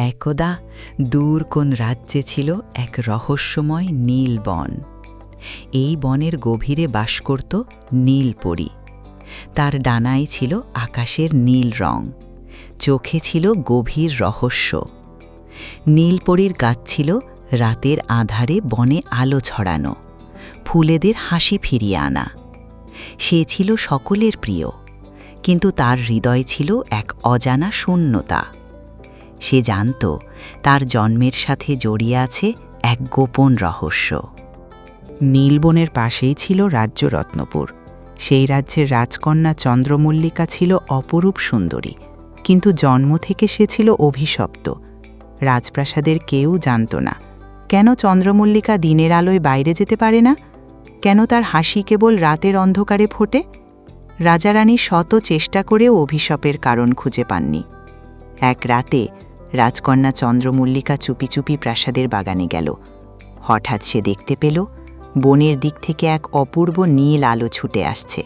একদা দূর কোন রাজ্যে ছিল এক রহস্যময় নীল বন। এই বনের গভীরে বাস করত নীলপরি। তার ডানায় ছিল আকাশের নীল রং। চোখে ছিল গভীর রহস্য। নীলপরির গাছ ছিল রাতের আধারে বনে আলো ছড়ানো, ফুলেদের হাসি ফিরিয়ে আনা। সে ছিল সকলের প্রিয়, কিন্তু তার হৃদয় ছিল এক অজানা শূন্যতা। সে জানত তার জন্মের সাথে জড়িয়ে আছে এক গোপন রহস্য। নীলবনের পাশেই ছিল রাজ্য রত্নপুর। সেই রাজ্যের রাজকন্যা চন্দ্রমল্লিকা ছিল অপরূপ সুন্দরী, কিন্তু জন্ম থেকে সে ছিল অভিশপ্ত। রাজপ্রাসাদের কেউ জানত না, কেন চন্দ্রমল্লিকা দিনের আলোয় বাইরে যেতে পারে না? কেন তার হাসি কেবল রাতের অন্ধকারে ফোটে? রাজারানী শত চেষ্টা করেও অভিশপের কারণ খুঁজে পাননি। এক রাতে রাজকন্যা চন্দ্রমল্লিকা চুপি চুপি প্রাসাদের বাগানে গেল। হঠাৎ সে দেখতে পেল, বনের দিক থেকে এক অপূর্ব নীল আলো ছুটে আসছে।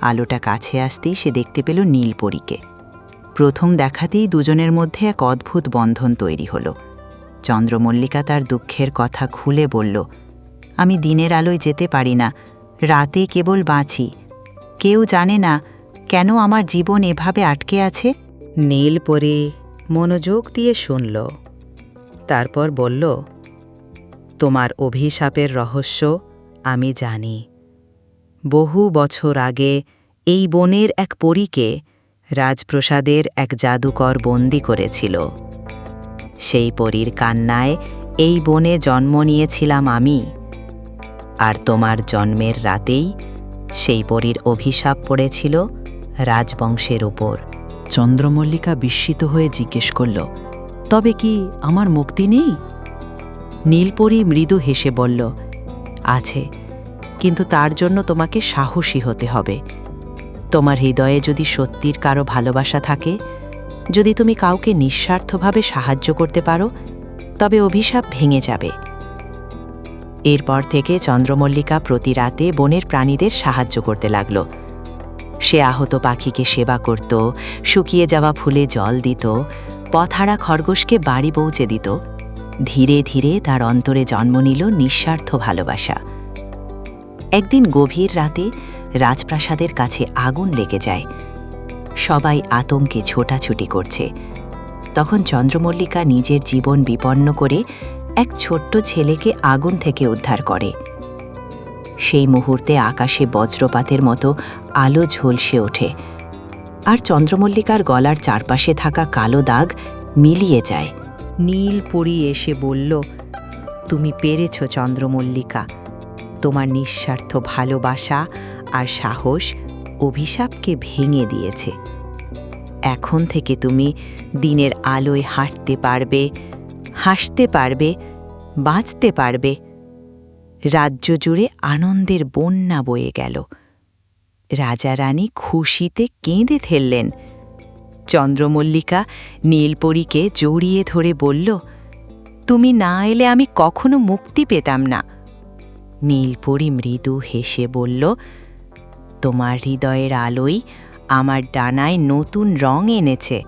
আলোটা কাছে আসতেই সে দেখতে পেল নীলপরীকে। প্রথম দেখাতেই দুজনের মধ্যে এক অদ্ভুত বন্ধন তৈরি হল। চন্দ্রমল্লিকা তার দুঃখের কথা খুলে বলল, আমি দিনের আলোয় যেতে পারি না, রাতে কেবল বাঁচি। কেউ জানে না কেন আমার জীবন এভাবে আটকে আছে? নীল পরে মনোযোগ দিয়ে শুনল। তারপর বলল, তোমার অভিশাপের রহস্য আমি জানি। বহু বছর আগে এই বনের এক পরীকে রাজপ্রসাদের এক জাদুকর বন্দি করেছিল। সেই পরীর কান্নায় এই বনে জন্ম নিয়েছিলাম আমি। আর তোমার জন্মের রাতেই সেই পরীর অভিশাপ পড়েছিল রাজবংশের উপর। চন্দ্রমল্লিকা বিস্মিত হয়ে জিজ্ঞেস করল, তবে কি আমার মুক্তি নেই? নীলপরি মৃদু হেসে বলল, আছে, কিন্তু তার জন্য তোমাকে সাহসী হতে হবে। তোমার হৃদয়ে যদি সত্যির কারও ভালোবাসা থাকে, যদি তুমি কাউকে নিঃস্বার্থভাবে সাহায্য করতে পারো, তবে অভিশাপ ভেঙে যাবে। এরপর থেকে চন্দ্রমল্লিকা প্রতি রাতে বনের প্রাণীদের সাহায্য করতে লাগল। সে আহত পাখিকে সেবা করত, শুকিয়ে যাওয়া ফুলে জল দিত পথহারা খরগোশকে বাড়ি পৌঁছে দিত। ধীরে ধীরে তার অন্তরে জন্ম নিল নিঃস্বার্থ ভালোবাসা। একদিন গভীর রাতে রাজপ্রাসাদের কাছে আগুন লেগে যায়। সবাই আতঙ্কে ছোটাছুটি করছে। তখন চন্দ্রমল্লিকা নিজের জীবন বিপন্ন করে এক ছোট্ট ছেলেকে আগুন থেকে উদ্ধার করে। সেই মুহূর্তে আকাশে বজ্রপাতের মতো আলো ঝলসে ওঠে। আর চন্দ্রমল্লিকার গলার চারপাশে থাকা কালো দাগ মিলিয়ে যায়। নীল পরি এসে বলল, তুমি পেরেছ চন্দ্রমল্লিকা। তোমার নিঃস্বার্থ ভালোবাসা আর সাহস অভিশাপকে ভেঙে দিয়েছে। এখন থেকে তুমি দিনের আলোয় হাঁটতে পারবে, হাসতে পারবে, বাঁচতে পারবে। রাজ্য জুড়ে আনন্দের বন্যা বয়ে গেল। রাজা রানী খুশিতে কেঁদে ফেললেন। চন্দ্রমল্লিকা নীলপরীকে জড়িয়ে ধরে বলল, তুমি না এলে আমি কখনো মুক্তি পেতাম না। নীলপরি মৃদু হেসে বলল, তোমার হৃদয়ের আলোই আমার ডানায় নতুন রং এনেছে।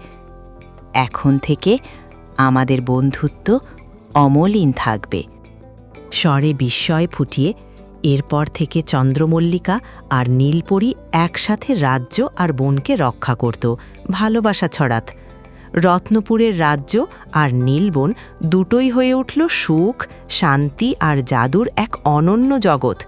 এখন থেকে আমাদের বন্ধুত্ব অমলিন থাকবে। স্বরে বিস্ময় ফুটিয়ে এরপর থেকে চন্দ্রমল্লিকা আর নীলপরি একসাথে রাজ্য আর বনকে রক্ষা করত, ভালোবাসা ছড়াত। রত্নপুরের রাজ্য আর নীলবন দুটোই হয়ে উঠল সুখ, শান্তি আর জাদুর এক অনন্য জগৎ।